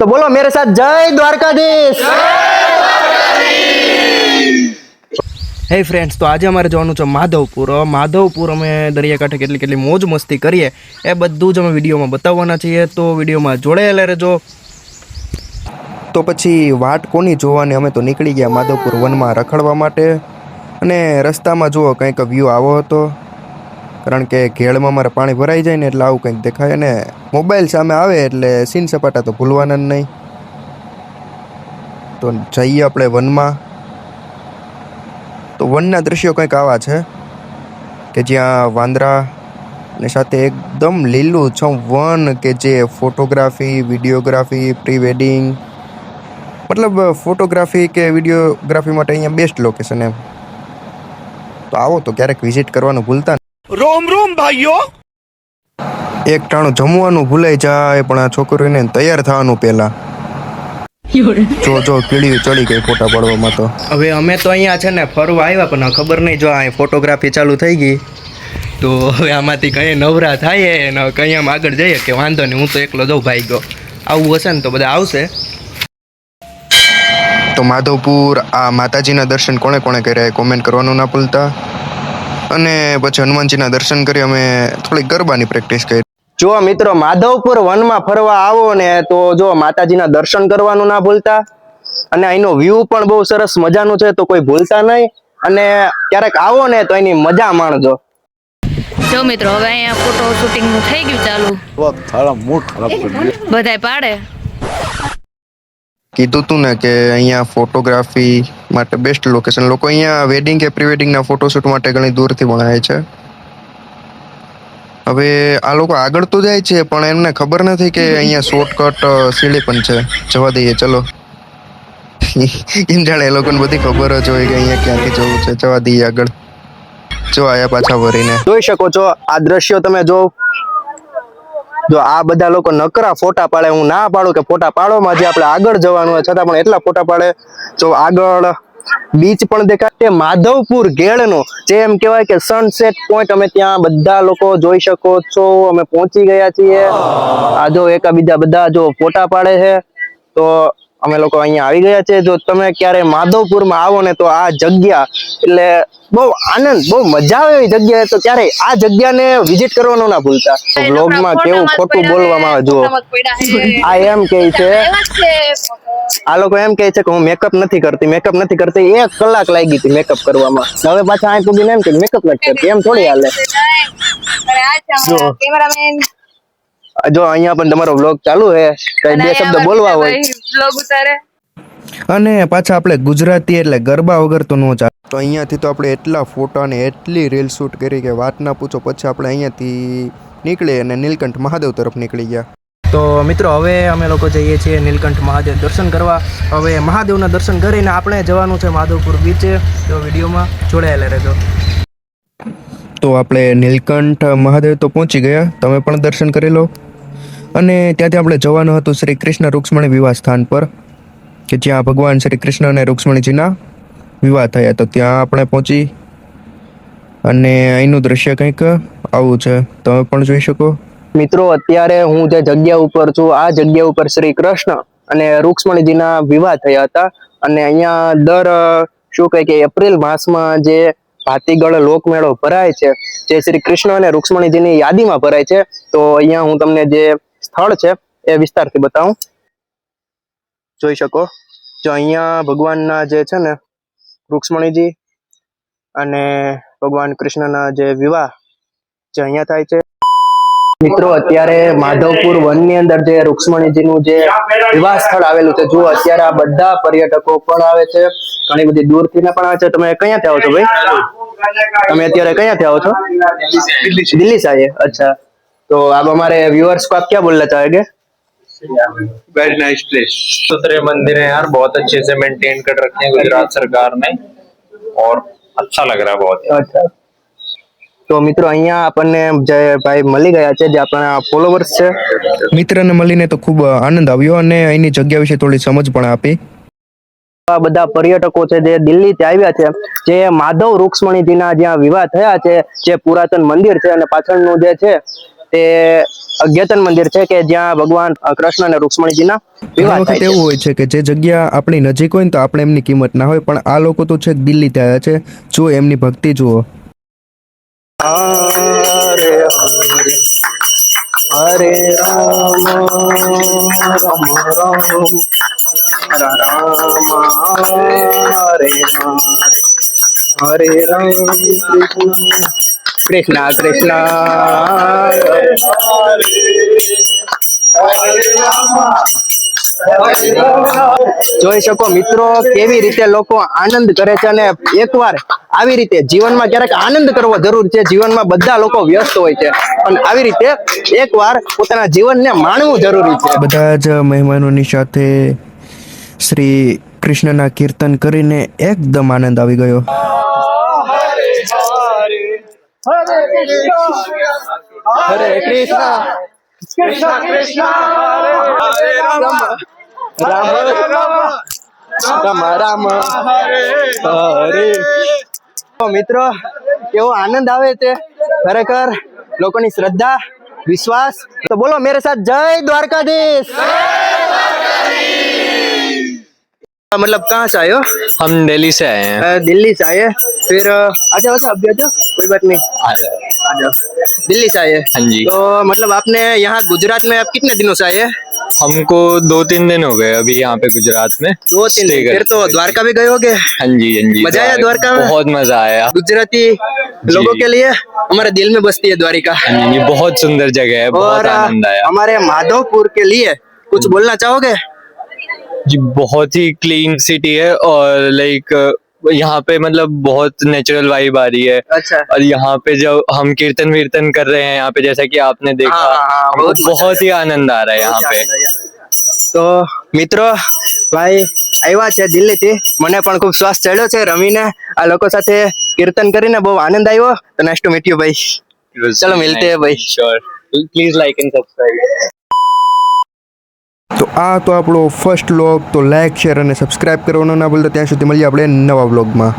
तो बोलो मेरे साथ जय द्वारकाधीश હે ફ્રેન્ડ્સ તો આજે અમારે જવાનું છે માધવપુર હવે માધવપુર અમે દરિયાકાંઠે કેટલી કેટલી મોજ મસ્તી કરીએ એ બધું જ અમે વિડીયોમાં બતાવવાના છીએ તો વિડીયોમાં જોડાયેલા રહેજો તો પછી વાટ કોની જોવાની અમે તો નીકળી ગયા માધવપુર વનમાં રખડવા માટે અને રસ્તામાં જુઓ કંઈક વ્યૂ આવો હતો કારણ કે ઘેળમાં મારે પાણી ભરાઈ જાય ને એટલે આવું કંઈક દેખાય અને મોબાઈલ સામે આવે એટલે સીન સપાટા તો ભૂલવાના જ નહીં. તો જઈએ આપણે વનમાં. તો વનના દ્રશ્યો કંઈક આવા છે કે જ્યાં વાંદરા ને સાથે એકદમ લીલું છમ વન કે જે ફોટોગ્રાફી, વિડીયોગ્રાફી પ્રી વેડિંગ મતલબ ફોટોગ્રાફી કે વિડીયોગ્રાફી માટે અહીંયા બેસ્ટ લોકેશન એમ. તો આવો તો ક્યારેક વિઝિટ કરવાનું ભૂલતા રોમ રોમ ભાઈઓ. એક ટાણું જમવાનું ભૂલાઈ જાય પણ આ છોકરીને તૈયાર થવાનું પહેલા. જો જો કીડી ચડી ગઈ ફોટા પાડવામાં તો. હવે અમે તો અહીંયા છે ને ફરવા આવ્યા પણ ખબર નહીં જો અહીં ફોટોગ્રાફી ચાલુ થઈ ગઈ તો હવે આમાંથી કઈ નવરા થાય ને કઈ આમ આગળ જઈએ કે વાંધો નહીં હું તો એકલો જઉં ભાઈ ગયો. આવું હશે ને તો બધા આવશે. તો માધવપુર આ માતાજીના દર્શન કોણે કોણે કર્યા એ કોમેન્ટ કરવાનું ના ભૂલતા? અને પછી હનુમાનજીના દર્શન કરી અમે થોડી ગરબાની પ્રેક્ટિસ કરી. જો મિત્રો માધવપુર વનમાં ફરવા આવો ને તો જો માતાજીના દર્શન કરવાનું ના ભૂલતા અને અહીંનો વ્યૂ પણ બહુ સરસ મજાનું છે તો કોઈ ભૂલતા નહીં અને ક્યારેક આવો ને તો એની મજા માણજો. જો મિત્રો હવે અહીંયા ફોટો શૂટિંગનું થઈ ગયું ચાલુ. બધાય પાડે? કીધું તું ને કે અહીંયા ફોટોગ્રાફી માટે બેસ્ટ લોકેશન લોકો અહીંયા વેડિંગ કે પ્રી વેડિંગના ફોટોશૂટ માટે ઘણી દૂરથી ભણાય છે. હવે આ લોકો આગળ તો જાય છે, પણ એમને ખબર નથી કે અહીંયા શોર્ટકટ સીડી પણ છે. જવા દઈએ, ચલો. એમ જાણે એ લોકોને બધી ખબર જ હોય કે અહીંયા ક્યાંથી જવું છે. જવા દઈએ આગળ. જો આયા પાછા ભરીને જોઈ શકો છો, આ દ્રશ્યો તમે જો જો આ બધા લોકો નકરા ફોટા પાડે, હું ના પાડું કે ફોટા પાડવામાં જે આપણે આગળ જવાનું હોય, છતાં પણ એટલા ફોટા પાડે. જો આગળ બીચ પણ દેખાય માધવપુર ગેળનો, જે એમ કહેવાય કે સનસેટ પોઈન્ટ અમે ત્યાં બધા લોકો જોઈ શકો છો, અમે પહોંચી ગયા છીએ. આ જો એકાબીજા બધા જો ફોટા પાડે છે, તો અમે લોકો અહીંયા આવી ગયા છે. જો તમે ક્યારે માધવપુરમાં આવો ને તો આ જગ્યા એટલે બહુ આનંદ બહુ મજા આવે એવી જગ્યા તો ક્યારે આ જગ્યાને વિઝિટ કરવાનું ના ભૂલતા. વ્લોગમાં કેવું ખોટું બોલવામાં આવે જુઓ. આ એમ કે છે. આ લોકો એમ કે છે કે હું મેકઅપ નથી કરતી મેકઅપ નથી કરતી. એક કલાક લાગી હતી મેકઅપ કરવામાં. હવે પાછા અહીં પૂગીને એમ કે મેકઅપ નથી કરતી. એમ થોડી હાલે. કેમેરામેન જો અહીંયા પણ તમારો વ્લોગ ચાલુ છે કઈ બે શબ્દ બોલવા હોય. વ્લોગ ઉતારે. અને પાછા આપણે ગુજરાતી એટલે ગરબા વગર તો ન ચાલે. તો અહીંયાથી તો આપણે એટલા ફોટા ને એટલી રીલ શૂટ કરી કે વાત ના પૂછો પછી આપણે અહીંયાથી નીકળી અને નીલકંઠ મહાદેવ તરફ નીકળી ગયા. તો મિત્રો હવે અમે લોકો જઈએ છીએ નીલકંઠ મહાદેવ દર્શન કરવા. હવે મહાદેવના દર્શન કરીને આપણે જવાનું છે માધવપુર બીચે તો વિડીયોમાં જોડાયેલા રહેજો. તો આપણે નીલકંઠ મહાદેવ તો પહોંચી ગયા. તમે પણ દર્શન કરી લો. અને ત્યાંથી આપણે જવાનું હતું શ્રી કૃષ્ણ રૂક્ષ્મણી વિવાહ સ્થાન પર, કે જ્યાં ભગવાન શ્રી કૃષ્ણ અને રૂક્ષ્મણીજીના વિવાહ થયા. તો ત્યાં આપણે પહોંચી અને અહીંનું દ્રશ્ય કંઈક આવું છે. તમે પણ જોઈ શકો. મિત્રો, અત્યારે હું જે જગ્યા ઉપર છું, આ જગ્યા ઉપર શ્રી કૃષ્ણ અને રૂક્ષ્મણીજીના વિવાહ થયા હતા. અને અહીંયા દર, શું કહે કે એપ્રિલ માસમાં જે ભાતીગળ લોકમેળો ભરાય છે, જે શ્રી કૃષ્ણ અને રૂક્ષ્મણીજીની યાદીમાં ભરાય છે, તો અહીંયા હું તમને જે સ્થળ છે, એ વિસ્તારથી બતાવું. જોઈ શકો. જો અહીંયા ભગવાનના જે છે ને, રૂક્ષ્મણીજી અને ભગવાન કૃષ્ણના જે વિવાહ જે અહીંયા થાય છે. મિત્રો, અત્યારે માધવપુર વનની અંદર જે રૂક્ષ્મણીજીનું જે વિવાહ સ્થળ આવેલું છે જો અત્યારે આ બધા પર્યટકો પણ આવે છે. ઘણી બધી દૂરથી પણ આવે છે. તમે ક્યાંથી આવો છો ભાઈ? તમે અત્યારે ક્યાંથી આવો છો? દિલ્હી સાહેબ. અચ્છા. तो आप हमारे व्यूअर्स को आप क्या बोलना चाहेंगे वेरी नाइस प्लेस सुथरे मंदिर है यार बहुत अच्छे से मेंटेन कर रखे हैं गुजरात सरकार ने और अच्छा लग रहा है बहुत અચ્છા તો મિત્રો અહીંયા આપણને જે ભાઈ મળી ગયા છે જે આપણા ફોલોવર્સ છે મિત્રને મળીને તો ખૂબ આનંદ આવ્યો અને અહીંની જગ્યા વિશે થોડી સમજ પણ આપી આ બધા પર્યટકો છે જે દિલ્હીથી આવ્યા છે જે માધવ રૂક્ષ્મણીજીના જ્યાં વિવાહ થયા છે જે પુરાતન મંદિર છે અને પાછળનું જે છે તે અજ્ઞાતન મંદિર છે કે જ્યાં ભગવાન કૃષ્ણ અને રૂક્ષ્મણીજીના વિવાહ થાય છે. એવું હોય છે કે જે જગ્યા આપણી નજીક હોય ને તો આપણે એમની કિંમત ના હોય પણ આ લોકો તો છેક દિલ્હીથી આવ્યા છે. જો એમની ભક્તિ જુઓ. હરે રામ રામ રામ. રામ હરે હરે હરે રામ. કૃષ્ણ કૃષ્ણ કૃષ્ણ. જોઈ શકો મિત્રો કેવી રીતે લોકો આનંદ કરે છે અને એકવાર આવી રીતે જીવનમાં ક્યારેક આનંદ કરવો જરૂર છે. જીવનમાં બધા લોકો વ્યસ્ત હોય છે. પણ આવી રીતે એકવાર પોતાના જીવનને માણવું જરૂરી છે. બધા જ મહેમાનોની સાથે શ્રી કૃષ્ણના કીર્તન કરીને એકદમ આનંદ આવી ગયો. હરે કૃષ્ણ રામ રામ રામ હરે તો મિત્રો કેવો આનંદ આવે છે ખરેખર લોકોની શ્રદ્ધા વિશ્વાસ. તો બોલો મેરે સાથ જય દ્વારકાધીશ. मतलब कहाँ से आए हो? हम दिल्ली से आए हैं। दिल्ली से आए फिर आ जाओ अभी आ जाओ कोई बात नहीं। आ जाओ। दिल्ली से आए हाँ। जी। तो मतलब आपने यहाँ गुजरात में आप कितने दिनों से आए हैं? हमको दो तीन दिन हो गए अभी यहाँ पे गुजरात में। दो तीन दिन। फिर तो द्वारका भी गए होगे? हाँ जी हाँ जी मज़ा आया द्वारका। में? बहुत मज़ा आया। गुजराती लोगों के लिए हमारे दिल में बसती है द्वारिका। हाँ जी ये बहुत सुंदर जगह है बहुत आनंद आया। हमारे माधवपुर के लिए कुछ बोलना चाहोगे? जी बहुत ही क्लीन सिटी है और लाइक यहाँ पे मतलब बहुत नेचुरल वाइब आ रही है अच्छा और यहाँ पे जब हम कीर्तन वीर्तन कर रहे हैं यहाँ पे जैसा कि आपने देखा हाँ, हाँ, हाँ, हमको बहुत मजा बहुत ही आनंद आ रहा है यहाँ पे તો મિત્રો ભાઈ આવ્યા છે દિલ્હીથી મને પણ ખૂબ શ્વાસ ચડ્યો છે રમીને આ લોકો સાથે કીર્તન કરીને બહુ આનંદ આવ્યો તો નાઇસ ટુ મીટ યુ ભાઈ चलो मिलते हैं भाई। Sure please like and subscribe તો આ તો આપણો ફર્સ્ટ વ્લોગ તો લાઇક શેર અને સબસ્ક્રાઈબ કરવાનો ના ભૂલતા. ત્યાં સુધી મળીએ આપણે નવા વ્લોગમાં